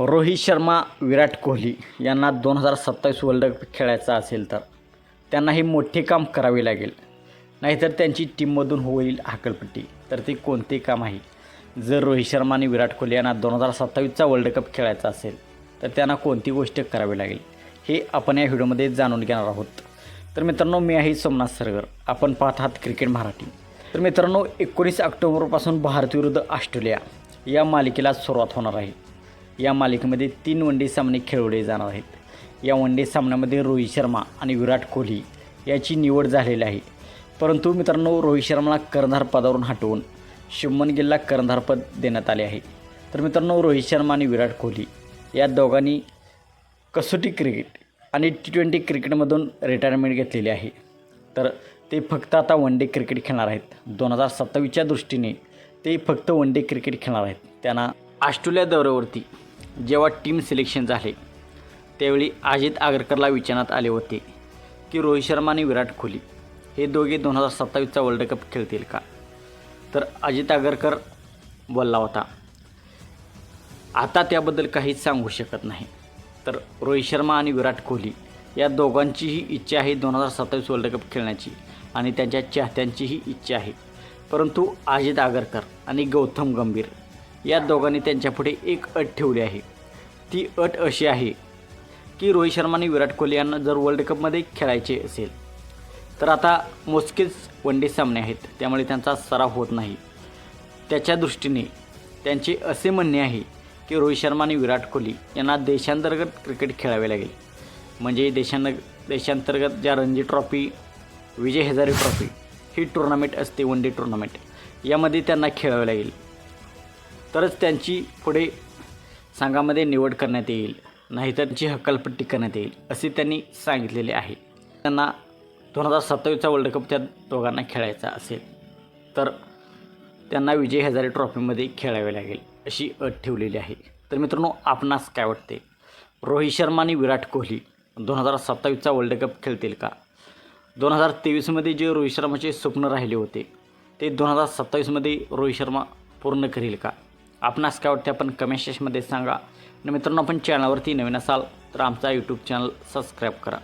रोहित शर्मा विराट कोहली यांना दोन हजार सत्तावीस वर्ल्ड कप खेळायचा असेल तर त्यांना हे मोठे काम करावे लागेल. नाहीतर त्यांची टीममधून होईल हाकलपट्टी. तर ते कोणते काम आहे? जर रोहित शर्मा आणि विराट कोहली यांना दोन हजार सत्तावीसचा वर्ल्ड कप खेळायचा असेल तर त्यांना कोणती गोष्ट करावी लागेल? हे आपण या व्हिडिओमध्ये जाणून घेणार आहोत. तर मित्रांनो मी आहे सोमनाथ सरगर. आपण पाहत आहात क्रिकेट मराठी. तर मित्रांनो एकोणीस ऑक्टोबरपासून भारत विरुद्ध ऑस्ट्रेलिया या मालिकेला सुरुवात होणार आहे. या मालिकेमध्ये तीन वनडे सामने खेळवले जाणार आहेत. या वनडे सामन्यामध्ये रोहित शर्मा आणि विराट कोहली याची निवड झालेली आहे. परंतु मित्रांनो रोहित शर्माला कर्णधार पदावरून हटवून शुभमन गिलला कर्णधारपद देण्यात आले आहे. तर मित्रांनो रोहित शर्मा आणि विराट कोहली या दोघांनी कसोटी क्रिकेट आणि टी ट्वेंटी क्रिकेटमधून रिटायरमेंट घेतलेली आहे. तर ते फक्त आता वन डे क्रिकेट खेळणार आहेत. दोन हजार सत्तावीसच्या दृष्टीने ते फक्त वन डे क्रिकेट खेळणार आहेत. त्यांना ऑस्ट्रेलिया दौऱ्यावरती जेव्हा टीम सिलेक्शन झाले त्यावेळी अजित आगरकरला विचारण्यात आले होते की रोहित शर्मा आणि विराट कोहली हे दोघे दोन हजार सत्तावीसचा वर्ल्ड कप खेळतील का? तर अजित आगरकर बोलला होता आता त्याबद्दल काहीच सांगू शकत नाही. तर रोहित शर्मा आणि विराट कोहली या दोघांचीही इच्छा आहे दोन हजार सत्तावीस वर्ल्ड कप खेळण्याची आणि त्यांच्या चाहत्यांचीही इच्छा आहे. परंतु अजित आगरकर आणि गौतम गंभीर या दोघांनी त्यांच्यापुढे एक अट ठेवली आहे. ती अट अशी आहे की रोहित शर्मा आणि विराट कोहली यांना जर वर्ल्ड कपमध्ये खेळायचे असेल तर आता मोजकेच वन डे सामने आहेत त्यामुळे त्यांचा सराव होत नाही. त्याच्या दृष्टीने त्यांचे असे म्हणणे आहे की रोहित शर्मा आणि विराट कोहली यांना देशांतर्गत क्रिकेट खेळावे लागेल. म्हणजे देशांत देशांतर्गत ज्या रणजी ट्रॉफी विजय हजारे ट्रॉफी ही टुर्नामेंट असते वन डे टुर्नामेंट यामध्ये त्यांना खेळावे लागेल. तरच त्यांची पुढे संघामध्ये निवड करण्यात येईल नाहीतर त्यांची हकालपट्टी करण्यात येईल असे त्यांनी सांगितलेले आहे. त्यांना दोन हजार सत्तावीसचा वर्ल्ड कप त्या दोघांना खेळायचा असेल तर त्यांना विजय हजारे ट्रॉफीमध्ये खेळावे लागेल अशी अट ठेवलेली आहे. तर मित्रांनो आपणास काय वाटते? रोहित शर्मा आणि विराट कोहली दोन हजार सत्तावीसचा वर्ल्ड कप खेळतील का? दोन हजार तेवीसमध्ये जे रोहित शर्माचे स्वप्न राहिले होते ते दोन हजार सत्तावीसमध्ये रोहित शर्मा पूर्ण करील का? आपणास काय वाटते आपण कमेंट सेक्शनमध्ये सांगा. आणि मित्रांनो आपण चॅनलवरती नवीन असाल तर आमचा यूट्यूब चॅनल सबस्क्राईब करा.